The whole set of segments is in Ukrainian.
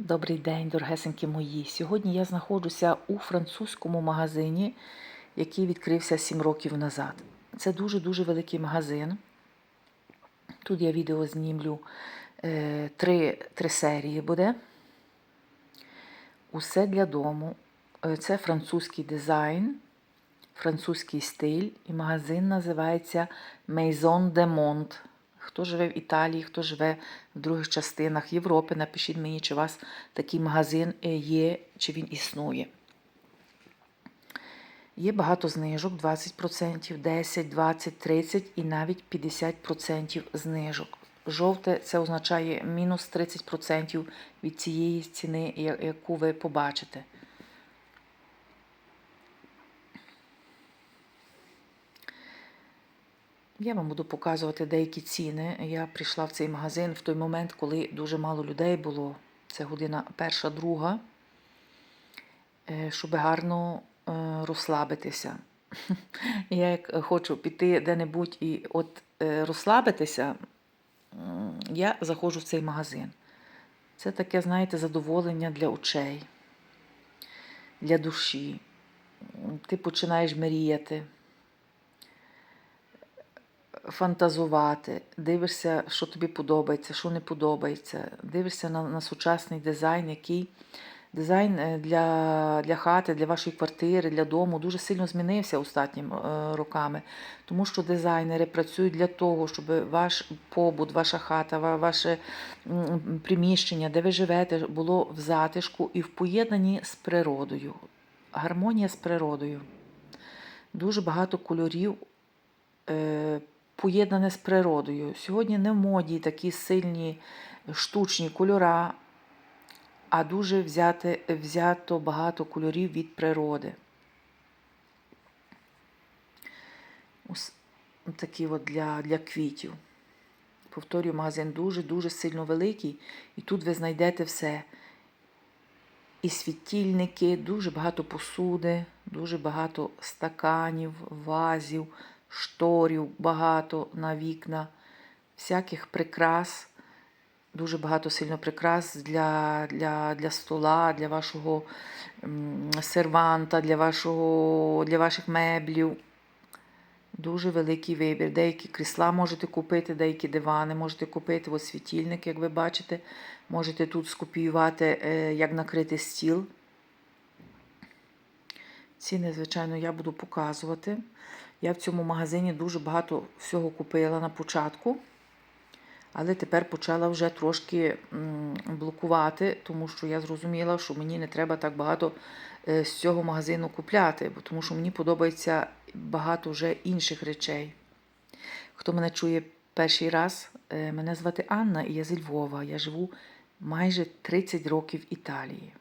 Добрий день, дорогесенькі мої. Сьогодні я знаходжуся у французькому магазині, який відкрився 7 років назад. Це дуже-дуже великий магазин. Тут я відео знімлю е, три, три серії буде. Усе для дому. Е, Це французький дизайн, французький стиль, і магазин називається Maison de Monde. Хто живе в Італії, хто живе в других частинах Європи, напишіть мені, чи у вас такий магазин е, є, чи він існує. Є багато знижок, 20%, 10, 20, 30 і навіть 50% знижок. Жовте це означає мінус 30% від цієї ціни, яку ви побачите. Я вам буду показувати деякі ціни. Я прийшла в цей магазин в той момент, коли дуже мало людей було. Це година перша, друга, е, щоб гарно е, розслабитися. Я як хочу піти де-небудь і от е, розслабитися, я заходжу в цей магазин. Це таке, знаєте, задоволення для очей, для душі. Ти починаєш мріяти фантазувати, дивишся, що тобі подобається, що не подобається. Дивишся на, на сучасний дизайн, який дизайн е, для, для хати, для вашої квартири, для дому дуже сильно змінився останніми е, роками. Тому що дизайнери працюють для того, щоб ваш побут, ваша хата, ваше приміщення, де ви живете, було в затишку і в поєднанні з природою. Гармонія з природою. Дуже багато кольорів е, поєднане з природою. Сьогодні не в моді такі сильні штучні кольора, а дуже взяти, взято багато кольорів від природи. Ось такі от для, для квітів. Повторюю, магазин дуже-дуже сильно великий, і тут ви знайдете все. І світильники, дуже багато посуди, дуже багато стаканів, вазів, шторів багато на вікна, всяких прикрас, дуже багато сильно прикрас для, для, для стола, для вашого серванта, для, вашого, для ваших меблів. Дуже великий вибір. Деякі крісла можете купити, деякі дивани можете купити. Світильник, як ви бачите. Можете тут скопіювати, е, як накрити стіл. Ціни, звичайно, я буду показувати. Я в цьому магазині дуже багато всього купила на початку, але тепер почала вже трошки блокувати, тому що я зрозуміла, що мені не треба так багато е, з цього магазину купляти, тому що мені подобається багато вже інших речей. Хто мене чує перший раз, е, мене звати Анна і я зі Львова. Я живу майже 30 років в Італії.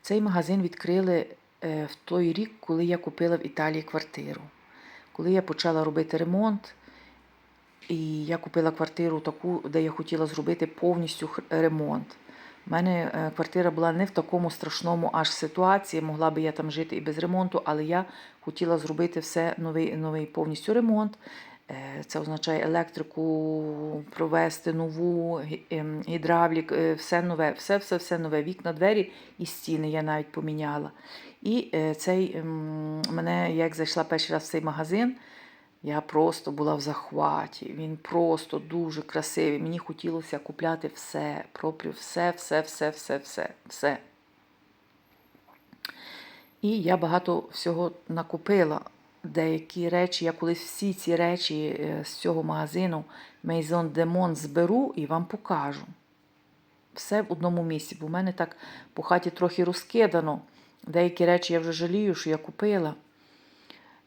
Цей магазин відкрили в той рік, коли я купила в Італії квартиру. Коли я почала робити ремонт, і я купила квартиру таку, де я хотіла зробити повністю ремонт. У мене е, квартира була не в такому страшному аж ситуації, могла би я там жити і без ремонту, але я хотіла зробити все новий, новий повністю ремонт. Е, Це означає електрику, провести нову, ем, гідравлік, е, все нове, все, все, все нове. Вікна, двері і стіни я навіть поміняла. І е, цей ем, мене, як зайшла перший раз в цей магазин, я просто була в захваті. Він просто дуже красивий. Мені хотілося купляти все, пропрю, все, все, все, все, все, все. І я багато всього накупила. Деякі речі, я колись всі ці речі е, з цього магазину Maison de зберу і вам покажу. Все в одному місці, бо в мене так по хаті трохи розкидано. Деякі речі я вже жалію, що я купила.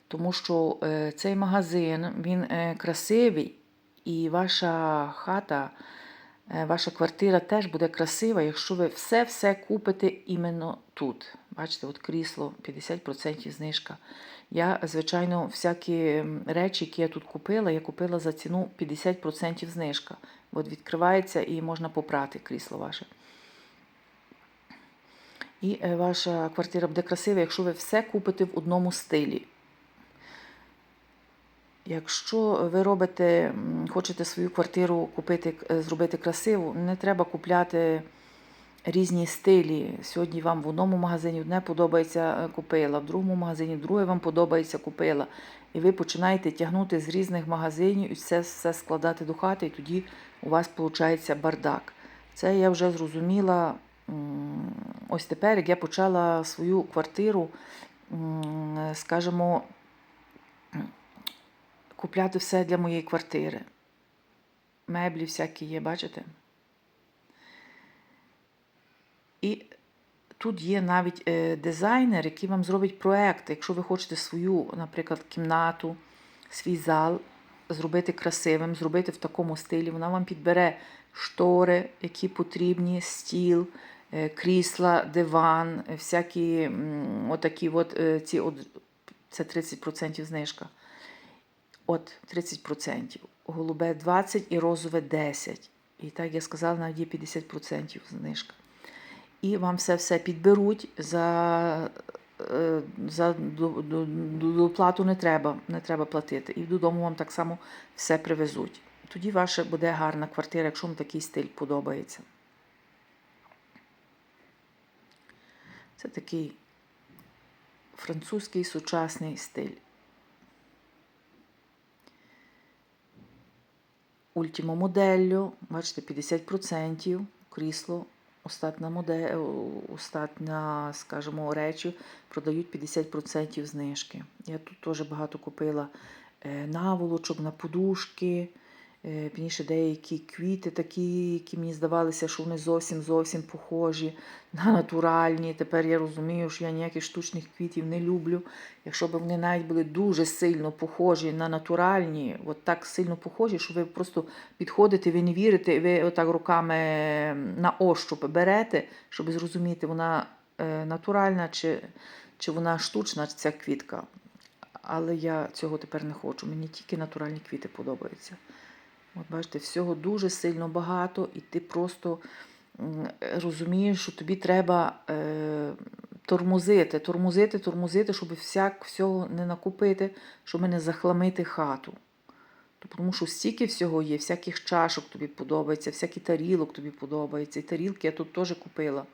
Тому що е, цей магазин він е, красивий, і ваша хата, е, ваша квартира теж буде красива, якщо ви все-все купите іменно тут. Бачите, от крісло 50% знижка. Я, звичайно, всякі речі, які я тут купила, я купила за ціну 50% знижка. От відкривається і можна попрати крісло ваше. І е, ваша квартира буде красива, якщо ви все купите в одному стилі. Якщо ви робите, хочете свою квартиру купити, е, зробити красиву, не треба купляти різні стилі. Сьогодні вам в одному магазині одне подобається, е, купила, в другому магазині друге вам подобається, купила. І ви починаєте тягнути з різних магазинів і все, все складати до хати, і тоді у вас виходить бардак. Це я вже зрозуміла ось тепер, як я почала свою квартиру, скажімо, купляти все для моєї квартири. Меблі всякі є, бачите? І тут є навіть е, дизайнер, який вам зробить проект. Якщо ви хочете свою, наприклад, кімнату, свій зал зробити красивим, зробити в такому стилі, вона вам підбере штори, які потрібні, стіл, крісла, диван, е, всякі отакі от, е, ці от, це 30% знижка. От 30%. Голубе 20 і розове 10. І так я сказала, навіть є 50% знижка. І вам все все підберуть за, е, за до- до- до- доплату не треба, не треба платити. І додому вам так само все привезуть. Тоді ваша буде гарна квартира, якщо вам такий стиль подобається. Це такий французький сучасний стиль. Ультимо моделлю, бачите, 50% крісло, остатна модель, остатня, скажімо, речі продають 50% знижки. Я тут теж багато купила е, наволочок на подушки, е, пізніше деякі квіти такі, які мені здавалися, що вони зовсім зовсім похожі на натуральні. Тепер я розумію, що я ніяких штучних квітів не люблю. Якщо б вони навіть були дуже сильно похожі на натуральні, от так сильно похожі, що ви просто підходите, ви не вірите, ви отак руками на ощуп берете, щоб зрозуміти, вона е, натуральна чи, чи вона штучна, ця квітка. Але я цього тепер не хочу. Мені тільки натуральні квіти подобаються. От бачите, всього дуже сильно багато, і ти просто розумієш, що тобі треба е, тормозити, тормозити, тормозити, щоб всяк всього не накупити, щоб не захламити хату. Тому що стільки всього є, всяких чашок тобі подобається, всякі тарілок тобі подобається. І тарілки я тут теж купила.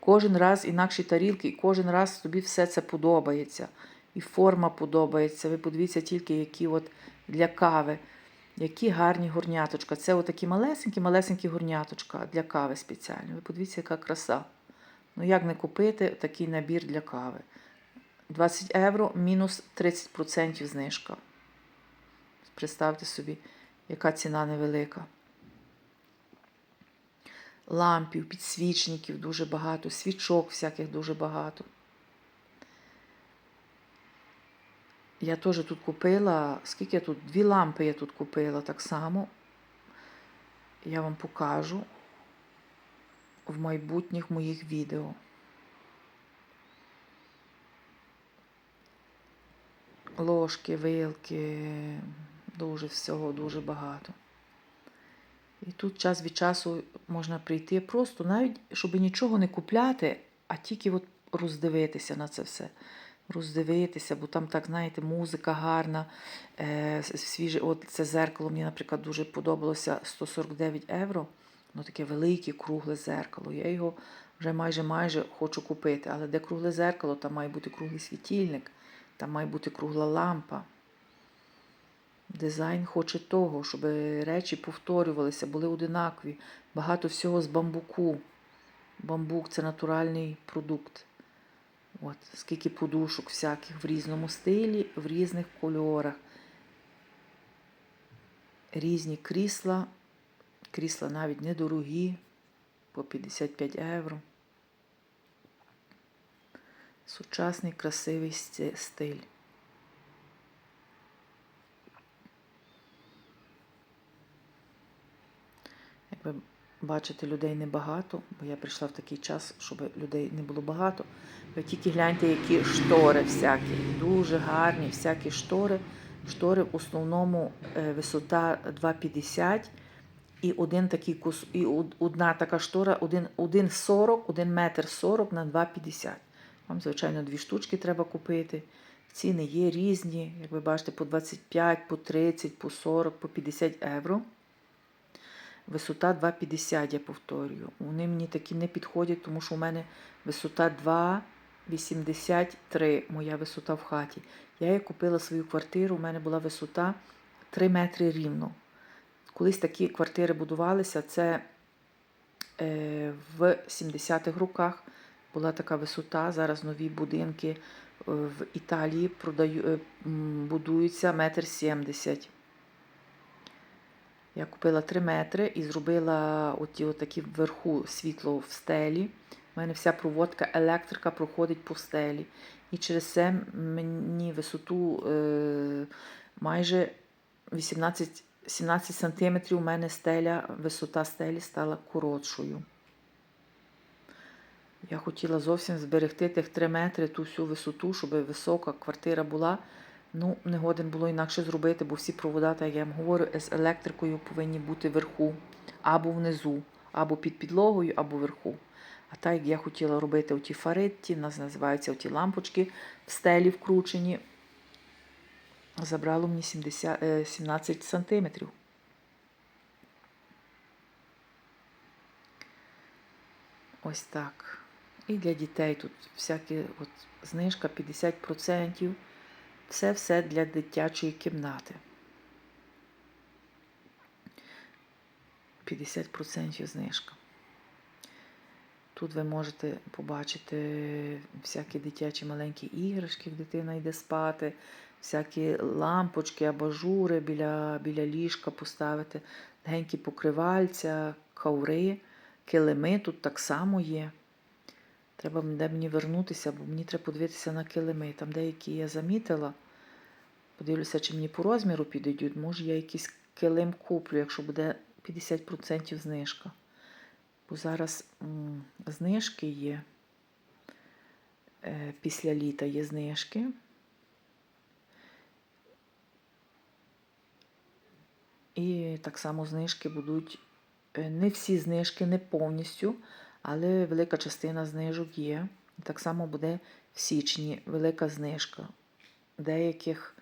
Кожен раз інакші тарілки, і кожен раз тобі все це подобається. І форма подобається. Ви подивіться тільки, які от для кави. Які гарні горняточка. Це отакі малесенькі, малесенькі горняточка для кави спеціально. Ви подивіться, яка краса. Ну як не купити такий набір для кави? 20 євро мінус 30% знижка. Представте собі, яка ціна невелика. Лампів, підсвічників дуже багато, свічок всяких дуже багато. Я теж тут купила, скільки тут? Дві лампи я тут купила так само. Я вам покажу в майбутніх моїх відео. Ложки, вилки, дуже всього, дуже багато. І тут час від часу можна прийти просто, навіть щоб нічого не купляти, а тільки от роздивитися на це все. Роздивитися, бо там, так, знаєте, музика гарна, е, свіже, от це зеркало мені, наприклад, дуже подобалося 149 євро. Воно таке велике, кругле зеркало. Я його вже майже майже хочу купити. Але де кругле зеркало, там має бути круглий світильник, там має бути кругла лампа. Дизайн хоче того, щоб речі повторювалися, були одинакові. Багато всього з бамбуку. Бамбук це натуральний продукт. От, скільки подушок всяких в різному стилі, в різних кольорах. Різні крісла. Крісла навіть недорогі, по 55 євро. Сучасний красивий стиль. Як ви бачите, людей небагато, бо я прийшла в такий час, щоб людей не було багато. Ви тільки гляньте, які штори всякі. Дуже гарні всякі штори. Штори в основному е, висота 2,50 і один такий кус, і одна така штора, один, один 40, один метр 40 на 2,50. Вам, звичайно, дві штучки треба купити. Ціни є різні, як ви бачите, по 25, по 30, по 40, по 50 євро. Висота 2,50, я повторюю. Вони мені такі не підходять, тому що у мене висота 2,83, моя висота в хаті. Я як купила свою квартиру, у мене була висота 3 метри рівно. Колись такі квартири будувалися, це е, в 70-х роках була така висота. Зараз нові будинки е, в Італії е, будуються метр сімдесят. Я купила 3 метри і зробила оті отакі вверху світло в стелі. У мене вся проводка електрика проходить по стелі. І через це мені висоту е, майже 18 17 сантиметрів у мене стеля, висота стелі стала коротшою. Я хотіла зовсім зберегти тих 3 метри, ту всю висоту, щоб висока квартира була. Ну, не годен було інакше зробити, бо всі провода, як я вам говорю, з електрикою повинні бути вверху, або внизу, або під підлогою, або вверху. А так як я хотіла робити оті фаритті, нас називаються оті лампочки в стелі вкручені, забрало мені 70, е, 17 сантиметрів. Ось так. І для дітей тут всякі от, знижка 50%. Все-все для дитячої кімнати. 50% знижка. Тут ви можете побачити всякі дитячі маленькі іграшки, як дитина йде спати, всякі лампочки, абажури біля, біля ліжка поставити, легенькі покривальця, коври, килими тут так само є. Треба де мені вернутися, бо мені треба подивитися на килими. Там деякі я замітила. Подивлюся, чи мені по розміру підійдуть. Може, я якийсь килим куплю, якщо буде 50% знижка. Бо зараз м, знижки є. Е, після літа є знижки. І так само знижки будуть. е, Не всі знижки, не повністю, але велика частина знижок є. Так само буде в січні велика знижка. Деяких,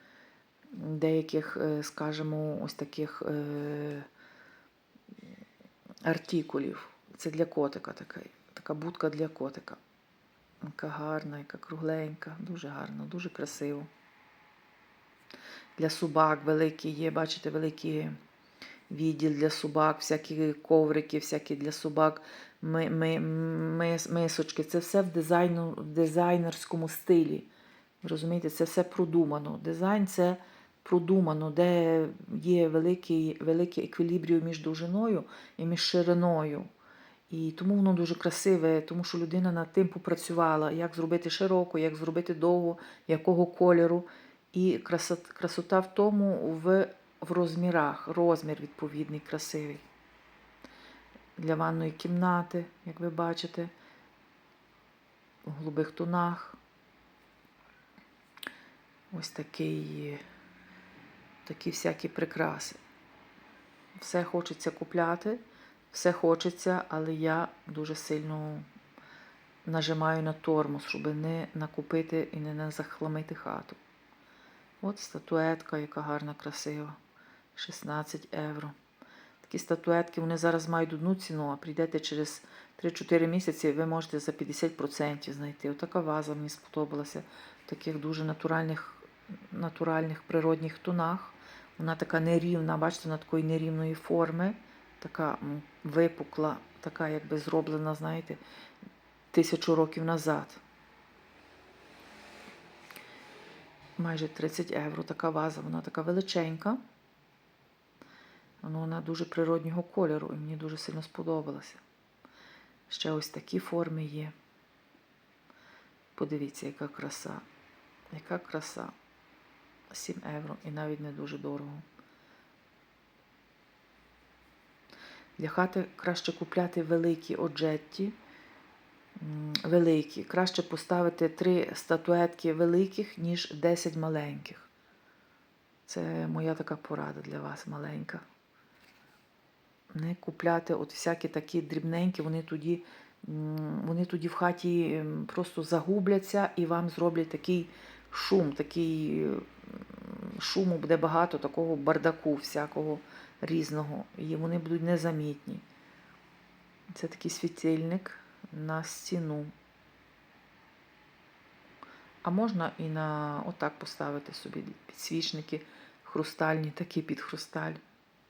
деяких е, скажімо, ось таких е, артикулів. Це для котика така, така будка для котика. Яка гарна, яка кругленька, дуже гарно, дуже красиво. Для собак великі є, бачите, великі відділ для собак, всякі коврики, всякі для собак, мисочки. Це все в, дизайну, в дизайнерському стилі. Розумієте, це все продумано. Дизайн це продумано, де є великий, великий еквілібрію між довжиною і між шириною. І тому воно дуже красиве, тому що людина над тим попрацювала, як зробити широко, як зробити довго, якого кольору. І красота, в тому в, в розмірах, розмір відповідний, красивий. Для ванної кімнати, як ви бачите, в голубих тонах. Ось такий, такі всякі прикраси. Все хочеться купляти, все хочеться, але я дуже сильно нажимаю на тормоз, щоб не накупити і не захламити хату. От статуетка, яка гарна, красива. 16 євро. Такі статуетки вони зараз мають одну ціну, а прийдете через 3-4 місяці, ви можете за 50% знайти. Отака ваза мені сподобалася в таких дуже натуральних, натуральних природних тонах. Вона така нерівна, бачите, вона такої нерівної форми, така випукла, така якби зроблена, знаєте, тисячу років назад. Майже 30 євро така ваза, вона така величенька. Ну, Вона дуже природнього кольору і мені дуже сильно сподобалася. Ще ось такі форми є. Подивіться, яка краса. Яка краса. 7 євро і навіть не дуже дорого. Для хати краще купляти великі оджетті. Великі. Краще поставити три статуетки великих, ніж 10 маленьких. Це моя така порада для вас маленька. Не купляти от всякі такі дрібненькі, вони тоді, вони тоді в хаті просто загубляться і вам зроблять такий шум, такий шуму буде багато, такого бардаку всякого різного, і вони будуть незамітні. Це такий світильник на стіну. А можна і на отак поставити собі підсвічники хрустальні, такі під хрусталь.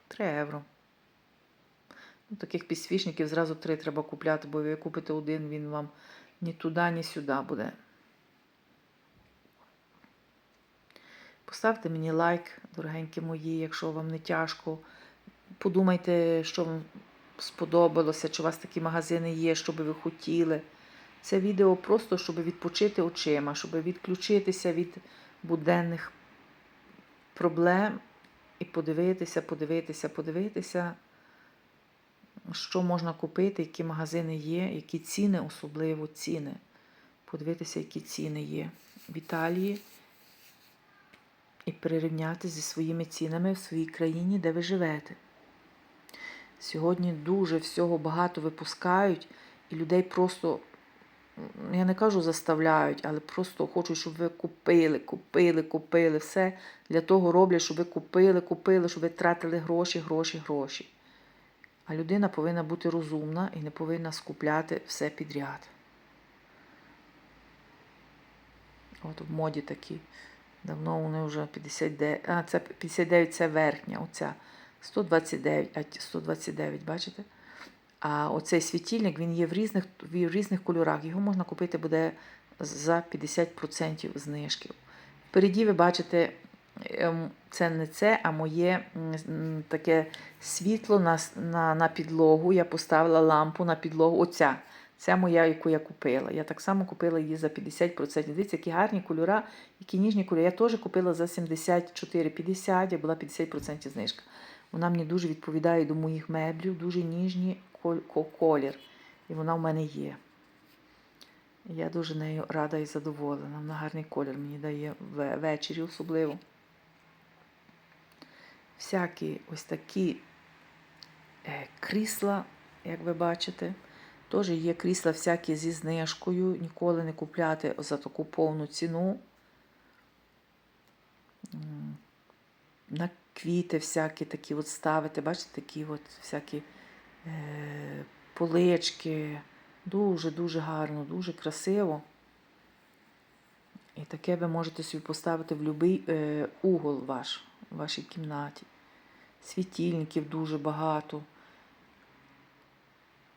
3 євро. Ну, таких підсвічників зразу три треба купляти, бо ви купите один, він вам ні туди, ні сюди буде. Поставте мені лайк, дорогенькі мої, якщо вам не тяжко. Подумайте, що вам сподобалося, чи у вас такі магазини є, що би ви хотіли. Це відео просто, щоб відпочити очима, щоб відключитися від буденних проблем і подивитися, подивитися, подивитися, що можна купити, які магазини є, які ціни, особливо ціни. Подивитися, які ціни є в Італії і перерівняти зі своїми цінами в своїй країні, де ви живете. Сьогодні дуже всього багато випускають, і людей просто, я не кажу заставляють, але просто хочуть, щоб ви купили, купили, купили. Все для того роблять, щоб ви купили, купили, щоб ви тратили гроші, гроші, гроші. А людина повинна бути розумна і не повинна скупляти все підряд. От в моді такі. Давно вони вже 59. А, це 59 це верхня, оця. 129, 129, бачите? А оцей світильник він є в різних, в різних кольорах. Його можна купити буде за 50% знижки. Впереді ви бачите, це не це, а моє таке світло на, на, на підлогу. Я поставила лампу на підлогу. Оця. Це моя, яку я купила. Я так само купила її за 50%. Дивіться, які гарні кольори, які ніжні кольори. Я теж купила за 74,50, я була 50% знижка. Вона мені дуже відповідає до моїх меблів, дуже ніжні коль- ко- колір. І вона в мене є. Я дуже нею рада і задоволена. Вона гарний колір мені дає ввечері особливо. Всякі ось такі е, крісла, як ви бачите. Теж є крісла всякі зі знижкою. Ніколи не купляти за таку повну ціну. На квіти всякі такі от ставити. Бачите, такі от всякі е, полички. Дуже-дуже гарно, дуже красиво. І таке ви можете собі поставити в будь-який е, угол ваш, в вашій кімнаті. Світильників дуже багато.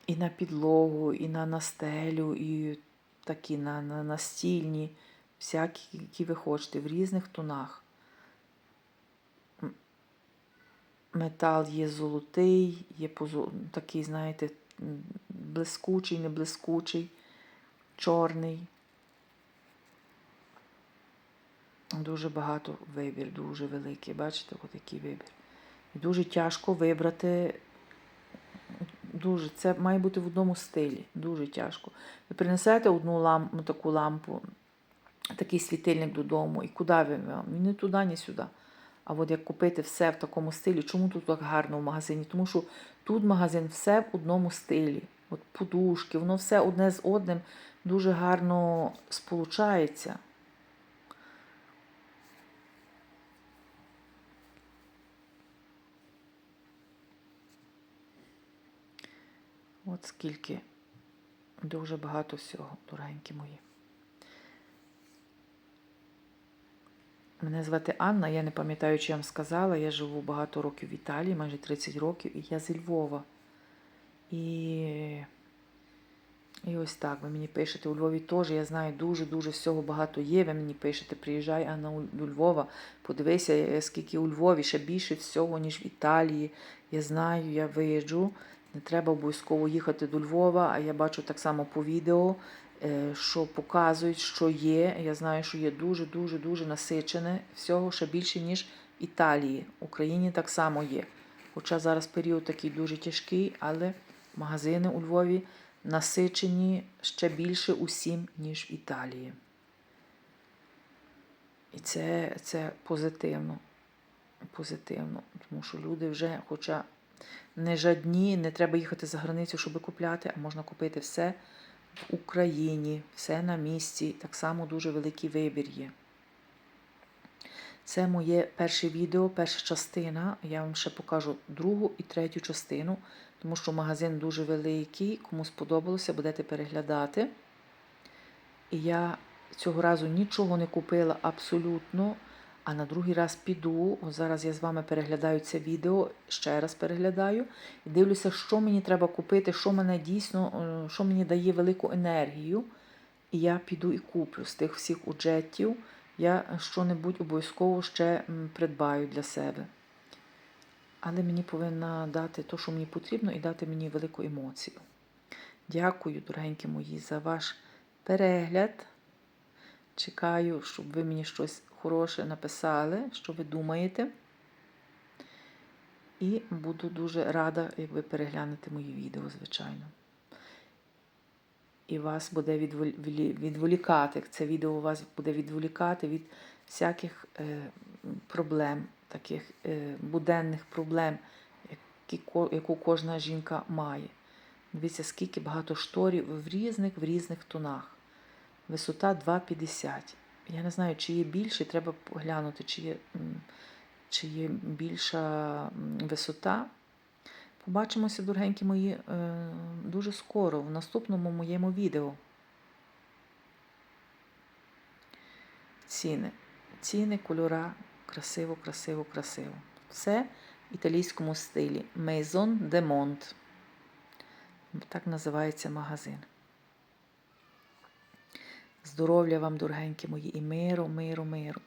І на підлогу, і на, на стелю, і такі на, на настільні, всякі, які ви хочете, в різних тонах. Метал є золотий, є такий, знаєте, блискучий, не блискучий, чорний. Дуже багато вибір, дуже великий. Бачите, от який вибір. Дуже тяжко вибрати. Дуже, це має бути в одному стилі. Дуже тяжко. Ви принесете одну лампу, таку лампу, такий світильник додому, і куди ви? Ні туди, ні сюди. А от як купити все в такому стилі, чому тут так гарно в магазині? Тому що тут магазин все в одному стилі. От подушки, воно все одне з одним дуже гарно сполучається. От скільки дуже багато всього, дорогенькі мої. Мене звати Анна, я не пам'ятаю, чи я вам сказала. Я живу багато років в Італії, майже 30 років, і я зі Львова. І, і ось так, ви мені пишете у Львові теж. Я знаю, дуже-дуже всього багато є. Ви мені пишете, приїжджай Анна до Львова, подивися, е, скільки у Львові ще більше всього, ніж в Італії. Я знаю, я виїжджу. Не треба обов'язково їхати до Львова, а я бачу так само по відео, е, що показують, що є. Я знаю, що є дуже-дуже дуже насичене всього ще більше, ніж в Італії. В Україні так само є. Хоча зараз період такий дуже тяжкий, але магазини у Львові насичені ще більше усім, ніж в Італії. І це, це позитивно. Позитивно, тому що люди вже, хоча не жадні, не треба їхати за границю, щоб купляти, а можна купити все в Україні, все на місці. Так само дуже великий вибір є. Це моє перше відео, перша частина. Я вам ще покажу другу і третю частину, тому що магазин дуже великий. Кому сподобалося, будете переглядати. І я цього разу нічого не купила абсолютно. А на другий раз піду. От зараз я з вами переглядаю це відео, ще раз переглядаю і дивлюся, що мені треба купити, що мене дійсно, е, що мені дає велику енергію. І я піду і куплю з тих всіх уджетів. Я що-небудь обов'язково ще придбаю для себе. Але мені повинна дати те, що мені потрібно, і дати мені велику емоцію. Дякую, дорогенькі мої, за ваш перегляд. Чекаю, щоб ви мені щось хороше написали, що ви думаєте. І буду дуже рада, як ви переглянете мої відео, звичайно. І вас буде відволікати. Це відео вас буде відволікати від всяких е, проблем, таких е, буденних проблем, яку кожна жінка має. Дивіться, скільки багато шторів в різних в різних тонах. Висота 2,50. Я не знаю, чи є більше, треба поглянути, чи є, чи є більша висота. Побачимося, дорогенькі мої, е, дуже скоро в наступному моєму відео. Ціни. Ціни, кольора, красиво, красиво, красиво. Все в італійському стилі. Maison de Monde. Так називається магазин. Здоров'я вам, дорогенькі мої, і миру, миру, миру.